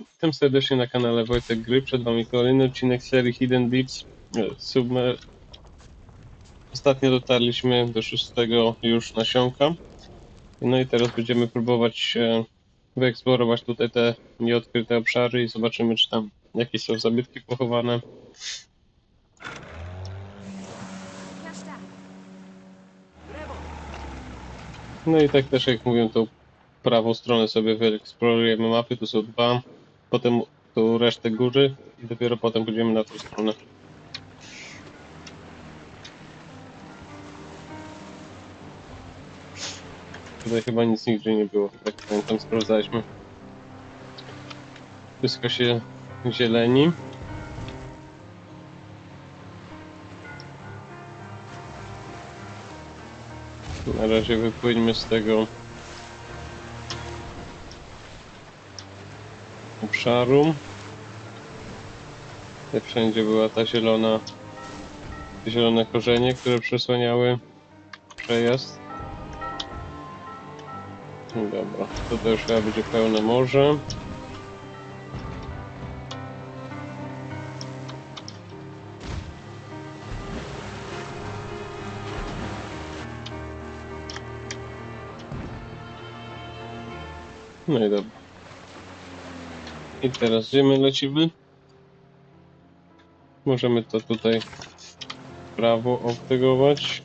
Witam serdecznie na kanale Wojtek Gry. Przed Wami kolejny odcinek serii Hidden Beats e, Submer. Ostatnio dotarliśmy do szóstego już nasionka. No i teraz będziemy próbować e, wyeksplorować tutaj te nieodkryte obszary i zobaczymy, czy tam jakieś są zabytki pochowane. No i tak też jak mówiłem, tą prawą stronę sobie wyeksplorujemy mapy. Tu są dwa, potem tu resztę góry i dopiero potem pójdziemy na tą stronę. Tutaj chyba nic nigdzie nie było, tak pamiętam, sprawdzaliśmy. Wszystko się zieleni. Na razie wypłyńmy z tego obszaru. Wszędzie była ta zielona, zielone korzenie, które przesłaniały przejazd. No Dobra, tutaj już chyba będzie pełne morze. No i dobra. I teraz gdzie my lecimy? Możemy to tutaj w prawo obtegować.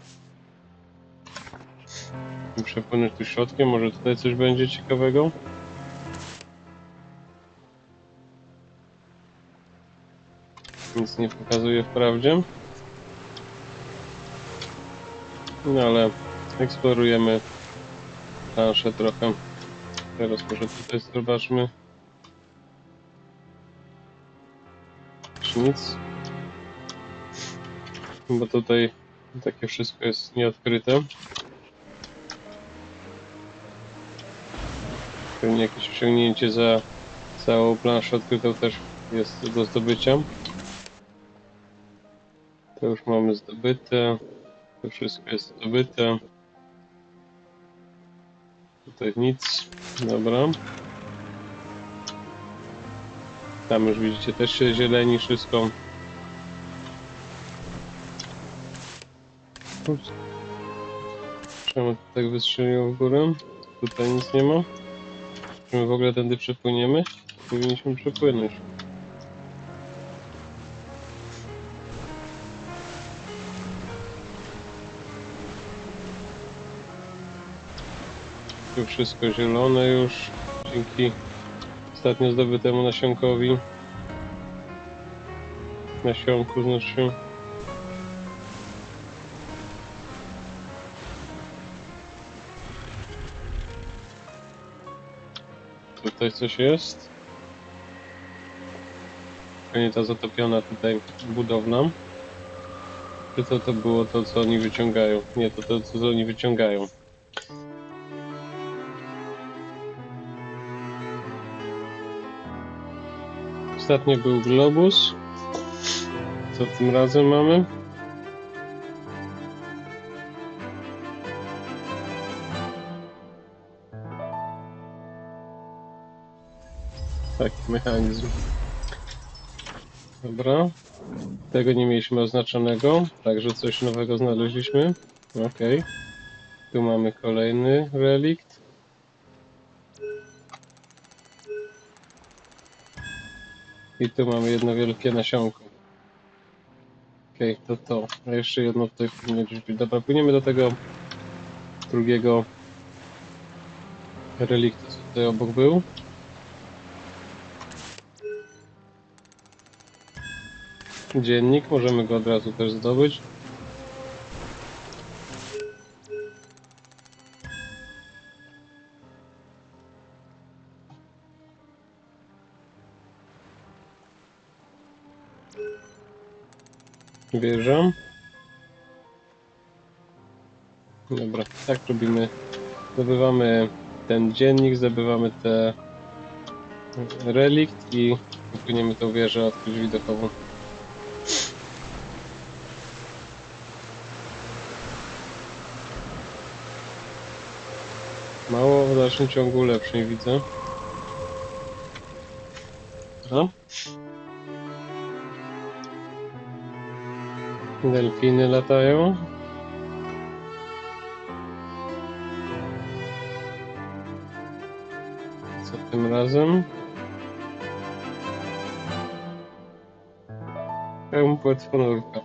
I Przepłynąć tu środkiem, może tutaj coś będzie ciekawego. Nic nie pokazuje wprawdzie. No ale eksplorujemy planszę trochę. Teraz może tutaj zobaczmy. Nic? Bo tutaj takie wszystko jest nieodkryte. Pewnie jakieś osiągnięcie za całą planszę odkrytą też jest do zdobycia. To już mamy zdobyte. To wszystko jest zdobyte. Tutaj nic. Dobra. Tam już widzicie też się zieleni wszystko. Ups. Czemu tak wystrzeliło w górę? Tutaj nic nie ma. Czy my w ogóle tędy przepłyniemy? Powinniśmy przepłynąć. Tu wszystko zielone już. Dzięki ostatnio zdobytemu nasionkowi. Nasionku znaczy. Tutaj coś jest. Nie ta zatopiona tutaj budowla. Czy to to było to, co oni wyciągają? Nie, to to, co oni wyciągają. Ostatnio był globus. Co tym razem mamy? Taki mechanizm. Dobra. Tego nie mieliśmy oznaczonego, także coś nowego znaleźliśmy. Ok. Tu mamy kolejny relikt. I tu mamy jedno wielkie nasionko. Okej, to to. A jeszcze jedno tutaj powinno gdzieś być. Dobra, płyniemy do tego drugiego reliktu, co tutaj obok był. Dziennik, możemy go od razu też zdobyć. Wierzę. Dobra, tak robimy. Zdobywamy ten dziennik, zdobywamy te relikt i płyniemy tą wieżę odkryć widokową. Mało w dalszym ciągu lepszej widzę. Delfiny latają. Co tym razem? Pełen płetwonurka.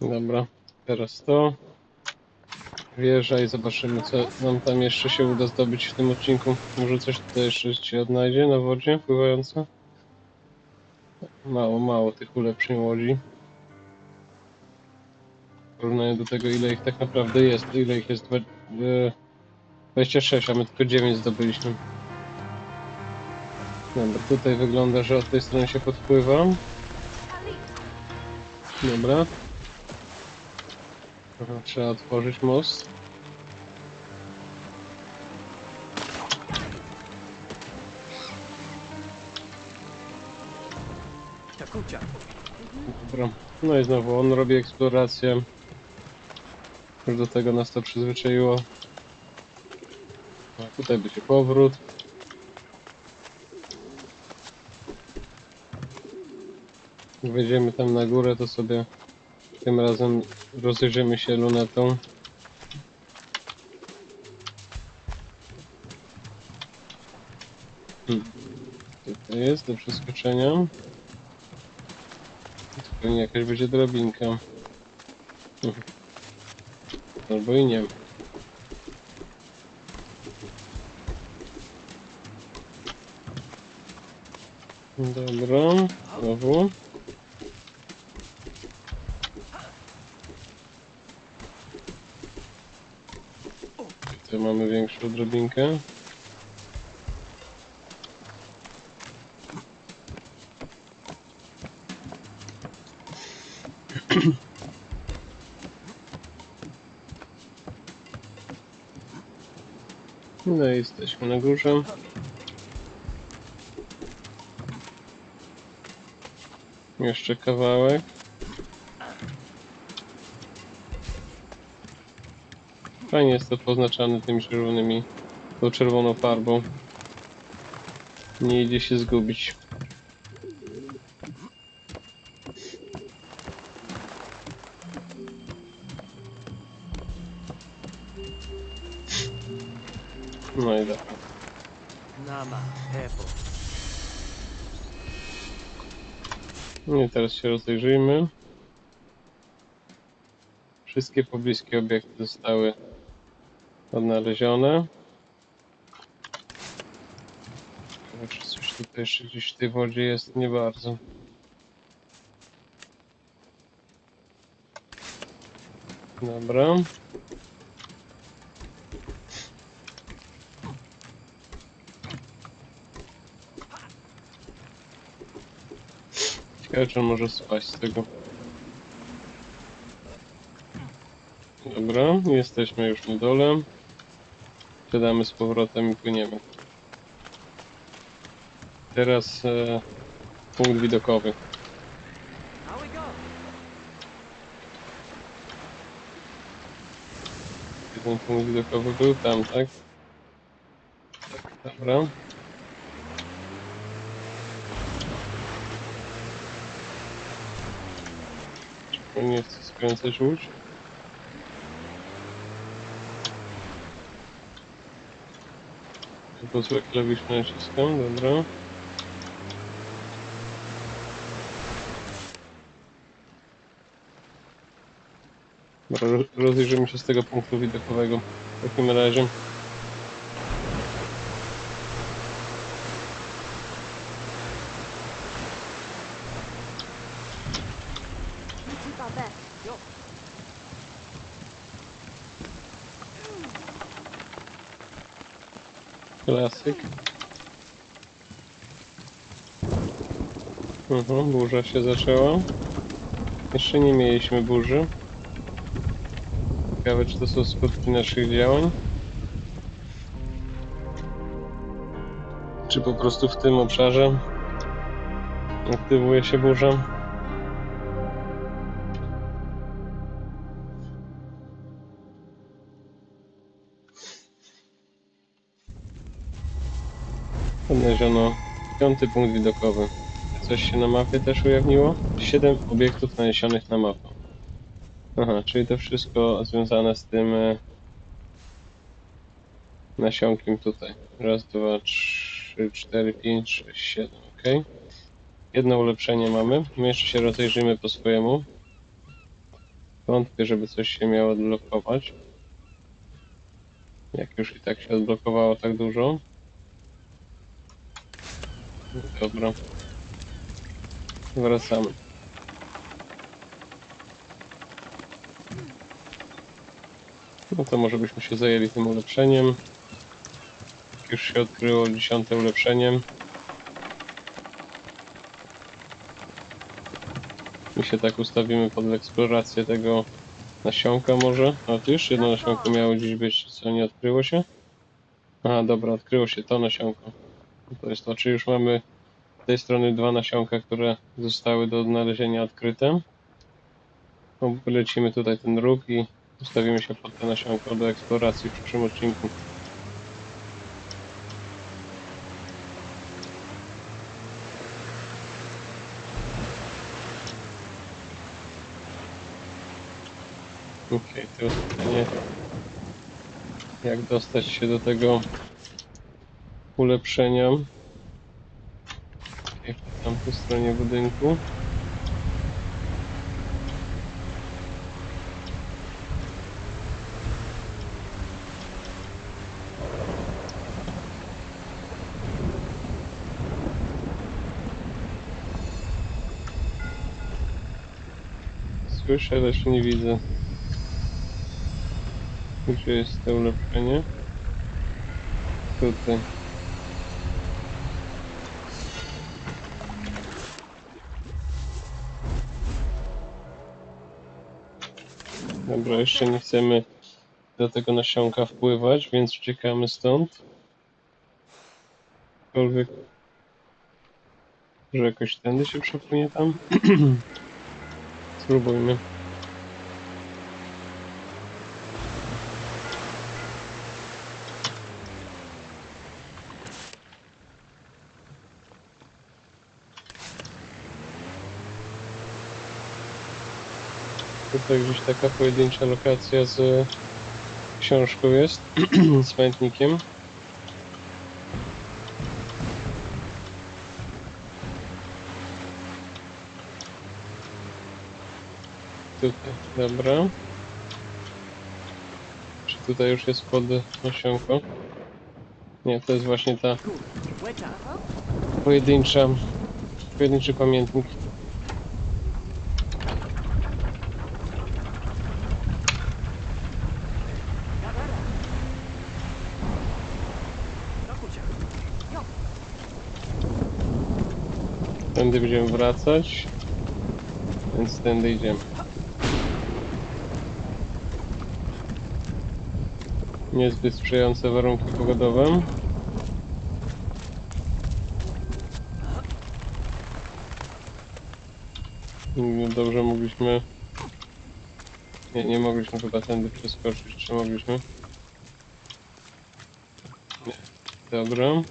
Dobra, teraz to. Wieża i zobaczymy co nam tam jeszcze się uda zdobyć w tym odcinku. Może coś tutaj jeszcze się odnajdzie na wodzie pływające? Mało, mało tych ulepszeń łodzi. W porównaniu do tego ile ich tak naprawdę jest. Ile ich jest? Dwa, e, 26, a my tylko 9 zdobyliśmy. Dobra, tutaj wygląda, że od tej strony się podpływa. Dobra. Aha, trzeba otworzyć most. Dobra. No i znowu on robi eksplorację. Już do tego nas to przyzwyczaiło. A tutaj będzie powrót. Wejdziemy tam na górę, to sobie tym razem rozejrzymy się lunetą. Hmm. Tutaj jest do przeskoczenia. To pewnie jakaś będzie drabinka. Mhm. Albo i nie. Dobra, znowu. Tutaj mamy większą drabinkę. No i jesteśmy na górze. Jeszcze kawałek. Fajnie jest to poznaczane tymi czerwonymi, tą czerwoną farbą. Nie idzie się zgubić. No i dobra. Nama. Epo. No i teraz się rozejrzyjmy. Wszystkie pobliskie obiekty zostały odnalezione. Czy coś tutaj jeszcze gdzieś w tej wodzie jest? Nie bardzo. Dobra. Ciekawe, czy on może spaść z tego. Dobra, jesteśmy już na dole. Siadamy z powrotem i płyniemy. Teraz e, punkt widokowy. Jeden punkt widokowy był tam, tak? Dobra. Nie chcę skręcać łódź. Tylko złe klawisze naciskam, dobra. Dobra, ro- rozejrzymy się z tego punktu widokowego. W takim razie. Klasyk. Mhm, burza się zaczęła. Jeszcze nie mieliśmy burzy. Ciekawe, czy to są skutki naszych działań. Czy po prostu w tym obszarze aktywuje się burza? Piąty punkt widokowy. Coś się na mapie też ujawniło? Siedem obiektów naniesionych na mapę. Aha, czyli to wszystko związane z tym e, nasionkiem tutaj. Raz, dwa, trzy, cztery, pięć, sześć, siedem, ok. Jedno ulepszenie mamy. My jeszcze się rozejrzymy po swojemu. Wątpię, żeby coś się miało odblokować. Jak już i tak się odblokowało tak dużo. Dobra. Wracamy. No to może byśmy się zajęli tym ulepszeniem. Już się odkryło dziesiąte ulepszeniem. My się tak ustawimy pod eksplorację tego nasionka może. A tu już jedno nasionko miało gdzieś być, co nie odkryło się? Aha, dobra, odkryło się to nasionko. To jest to, czy już mamy z tej strony dwa nasionka, które zostały do odnalezienia odkryte. No, Wylecimy tutaj ten róg i ustawimy się pod te nasionko do eksploracji w przyszłym odcinku. Okej, to jest pytanie, jak dostać się do tego ulepszenia. Okej, po stronie budynku. Słyszę, jeszcze nie widzę. Gdzie jest to ulepszenie? Tutaj. Dobra, jeszcze nie chcemy do tego nasionka wpływać, więc uciekamy stąd. Aczkolwiek, że jakoś tędy się przepłynie tam. Spróbujmy. Tutaj gdzieś taka pojedyncza lokacja z książką jest, z pamiętnikiem. Tutaj, dobra. Czy tutaj już jest pod nasionko? Nie, to jest właśnie ta pojedyncza, pojedynczy pamiętnik. Tędy będziemy wracać, więc tędy idziemy. Niezbyt sprzyjające warunki pogodowe. Dobrze mogliśmy... Nie, nie mogliśmy chyba tędy przeskoczyć, czy mogliśmy? Nie. Dobra.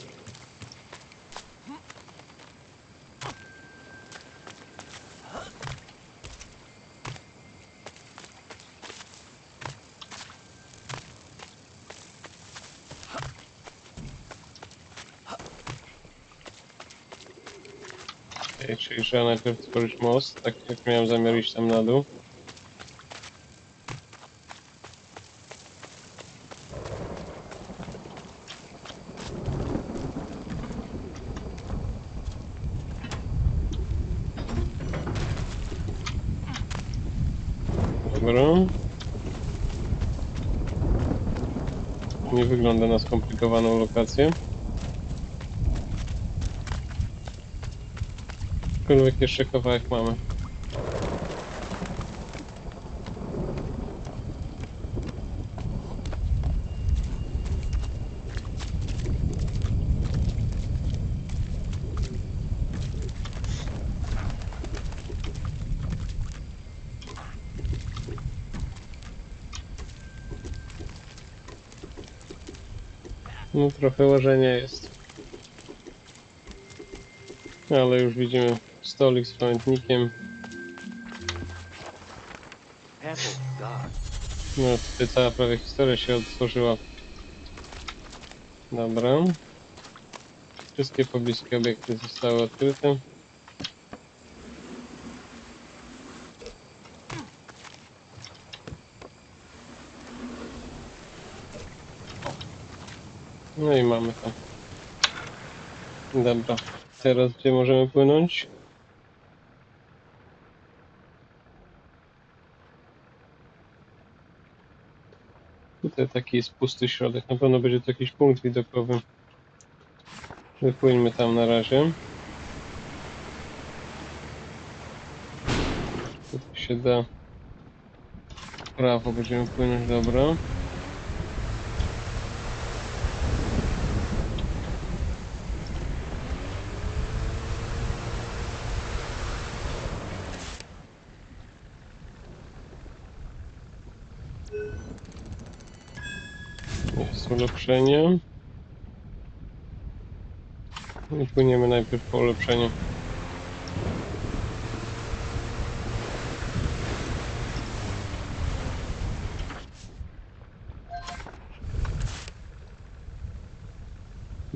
Okej, czyli trzeba najpierw tworzyć most, tak jak miałem zamiar iść tam na dół. Dobra. Nie wygląda na skomplikowaną lokację. Aczkolwiek jeszcze kawałek mamy. No trochę łożenia jest. Ale już widzimy stolik z pamiętnikiem. No tutaj cała prawie historia się otworzyła. Dobra. Wszystkie pobliskie obiekty zostały odkryte. No i mamy to. Dobra. Teraz gdzie możemy płynąć? Tutaj taki jest pusty środek. Na pewno będzie to jakiś punkt widokowy. Wypłyńmy tam na razie. Tutaj się da. Prawo będziemy płynąć, dobra. Jest ulepszenie. I płyniemy najpierw po ulepszeniu.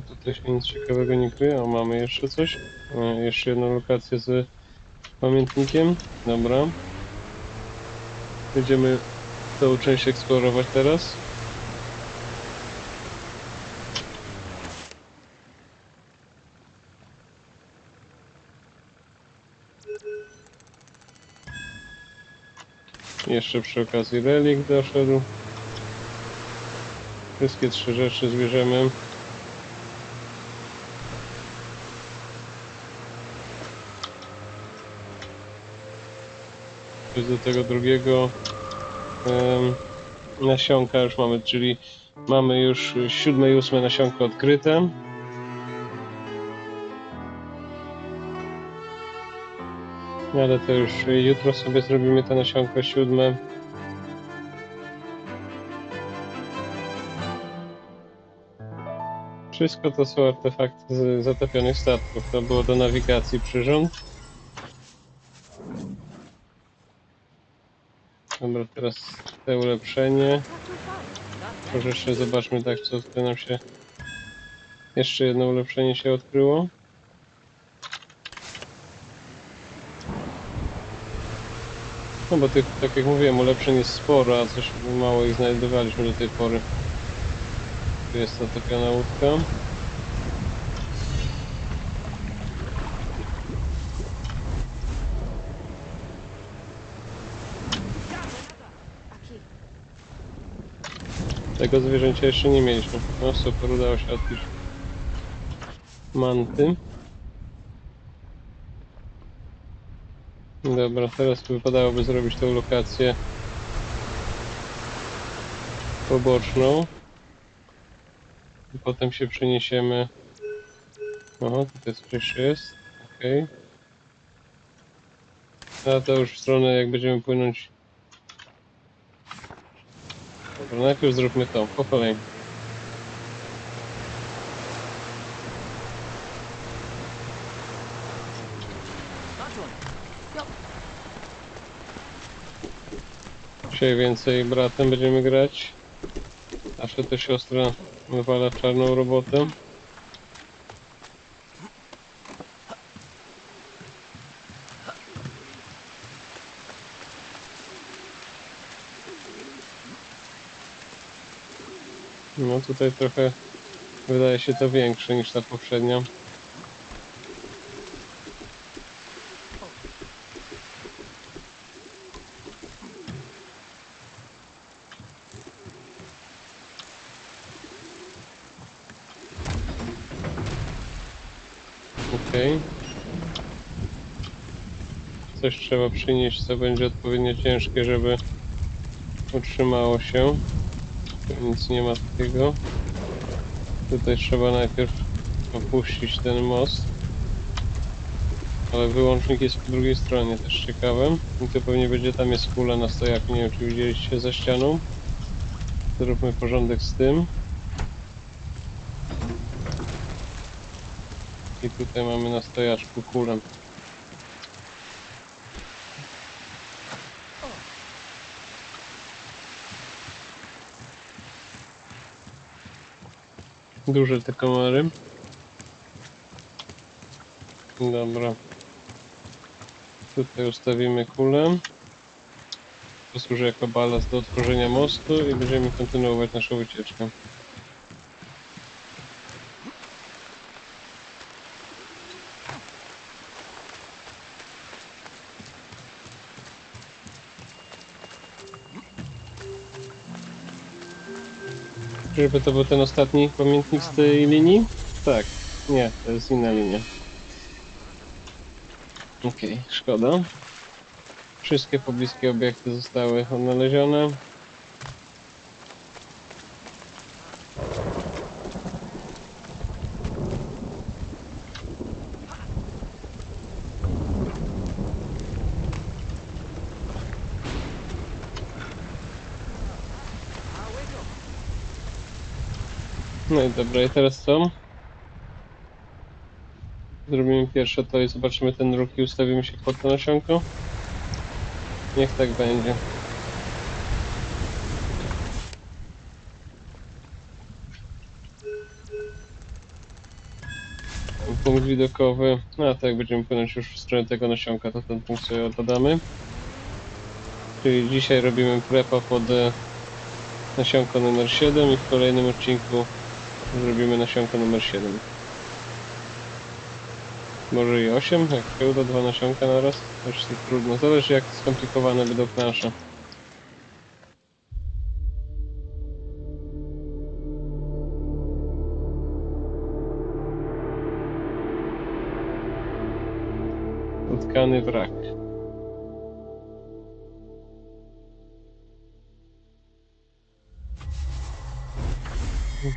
Tutaj się nic ciekawego nie kryje. O, mamy jeszcze coś. E, jeszcze jedną lokację z pamiętnikiem. Dobra. Będziemy tą część eksplorować teraz. Jeszcze przy okazji relik doszedł. Wszystkie trzy rzeczy zbierzemy. Do tego drugiego nasionka już mamy, czyli mamy już siódme i ósme nasionko odkryte. Ale to już jutro sobie zrobimy to nasionko siódme. Wszystko to są artefakty z zatopionych statków. To było do nawigacji przyrząd. Dobra, teraz te ulepszenie. Może jeszcze zobaczmy tak, co tutaj nam się... Jeszcze jedno ulepszenie się odkryło. No bo tych, tak jak mówiłem, ulepszeń jest sporo, a coś mało ich znajdowaliśmy do tej pory. Tu jest zatopiona łódka. Tego zwierzęcia jeszcze nie mieliśmy. No super, udało się odkryć manty. Dobra, teraz wypadałoby zrobić tą lokację poboczną. I potem się przeniesiemy. Oho, tutaj coś jeszcze jest. Okej. A to już w stronę, jak będziemy płynąć. Dobra, najpierw zróbmy to, po kolei. Dzisiaj więcej bratem będziemy grać. Zawsze to siostra wywala czarną robotę. No tutaj trochę wydaje się to większe niż ta poprzednia. Okej. Trzeba przynieść, co będzie odpowiednio ciężkie, żeby utrzymało się. Nic nie ma takiego. Tutaj trzeba najpierw opuścić ten most. Ale wyłącznik jest po drugiej stronie, też ciekawe. I to pewnie będzie tam jest kula na stojaku, nie wiem czy widzieliście za ścianą. Zróbmy porządek z tym. I tutaj mamy na stojaczku kulę. Duże te komary. Dobra. Tutaj ustawimy kulę. Posłuży jako balast do otworzenia mostu i będziemy kontynuować naszą wycieczkę. Żeby to był ten ostatni pamiętnik z tej linii? Tak. Nie, to jest inna linia. Okej, szkoda. Wszystkie pobliskie obiekty zostały odnalezione. No i dobra, i teraz co? Zrobimy pierwsze to i zobaczymy ten ruch i ustawimy się pod to nasionko. Niech tak będzie. Punkt widokowy. A tak, będziemy płynąć już w stronę tego nasionka, to ten punkt sobie oddamy. Czyli dzisiaj robimy prepa pod e, nasionko numer 7 i w kolejnym odcinku zrobimy nasionko numer 7. Może i 8, jak się uda dwa nasionka na raz, jest trudno. Zależy jak skomplikowane będą plansze. Utkany wrak.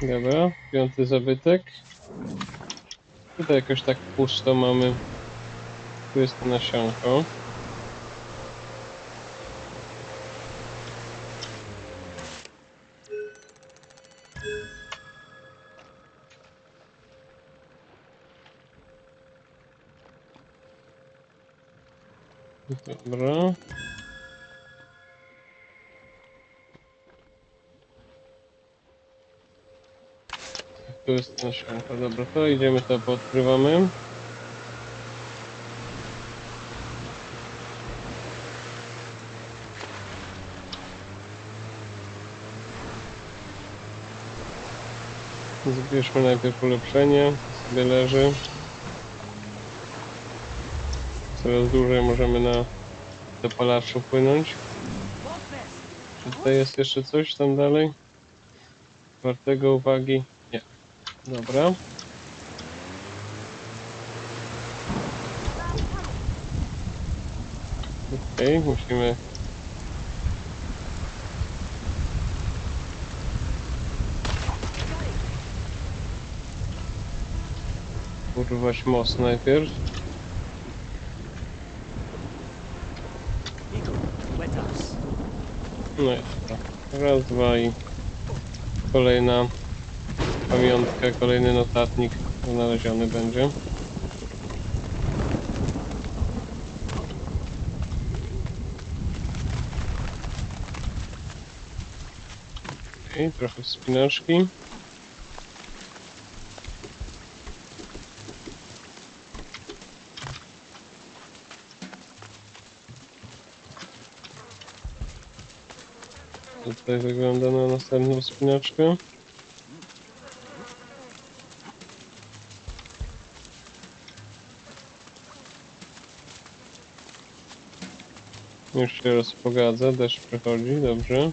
Dobra, piąty zabytek. Tutaj jakoś tak pusto mamy. Tu jest to nasionko. Dobra. Tu jest nasionko. Dobra, to idziemy to poodkrywamy. Zbierzmy najpierw ulepszenie, sobie leży. Coraz dłużej możemy na dopalaczu płynąć. Czy tutaj jest jeszcze coś tam dalej? Wartego uwagi? Dobra. Okej, musimy urwać most najpierw. No i dobra. Raz, dwa i kolejna pamiątka, kolejny notatnik znaleziony będzie. I trochę wspinaczki. Tutaj wygląda na następną wspinaczkę. Już się rozpogadza, deszcz przechodzi, dobrze.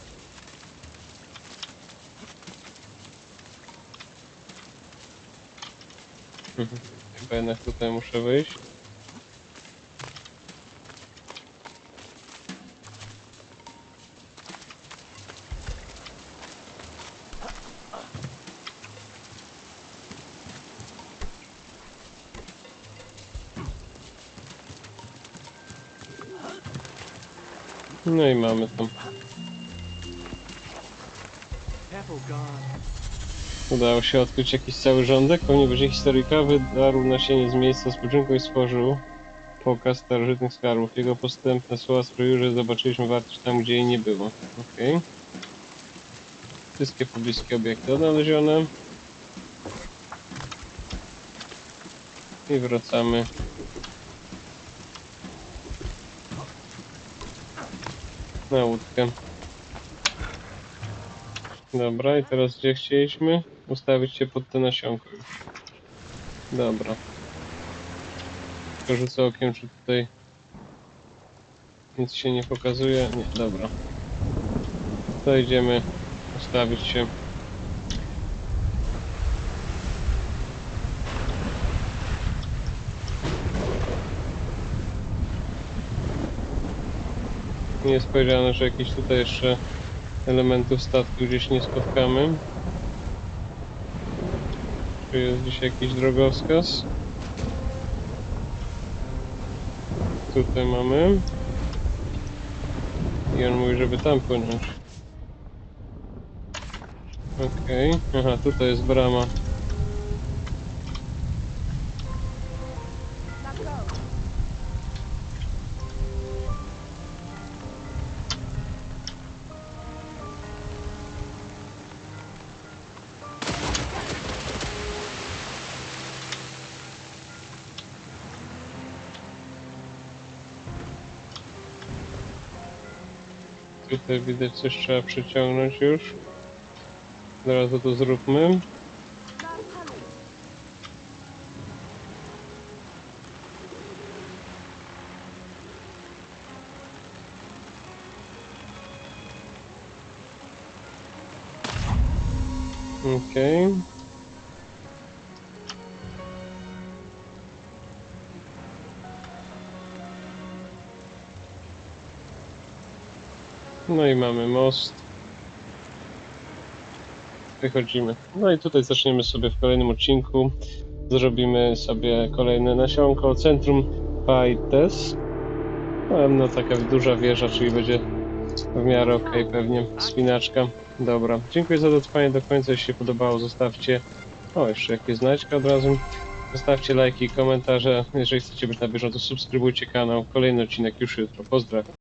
Chyba jednak tutaj muszę wyjść. No i mamy tam. Udało się odkryć jakiś cały rządek. Będzie historyka wydarł nasienie z miejsca spoczynku i stworzył pokaz starożytnych skarbów. Jego postępne słowa sprawiły, że zobaczyliśmy wartość tam, gdzie jej nie było. Okej. Wszystkie pobliskie obiekty odnalezione. I wracamy. Na łódkę. Dobra, i teraz gdzie chcieliśmy? Ustawić się pod te nasionko. Dobra. Tylko rzucę okiem, czy tutaj nic się nie pokazuje. Nie, dobra. To idziemy ustawić się. Nie jest powiedziane, że jakieś tutaj jeszcze elementów statku gdzieś nie spotkamy. Czy jest gdzieś jakiś drogowskaz? Tutaj mamy. I on mówi, żeby tam płynąć. Okej. Aha, tutaj jest brama. Tutaj widać coś trzeba przeciągnąć już. Zaraz to zróbmy. Now hurry. No i mamy most. Wychodzimy. No i tutaj zaczniemy sobie w kolejnym odcinku. Zrobimy sobie kolejne nasionko. Centrum Paites. No, no taka duża wieża, czyli będzie w miarę ok pewnie. Spinaczka. Dobra. Dziękuję za dotrwanie do końca. Jeśli się podobało, zostawcie. O, jeszcze jakieś znaczka od razu. Zostawcie lajki komentarze. Jeżeli chcecie być na bieżąco, subskrybujcie kanał. Kolejny odcinek już jutro. Pozdrawiam.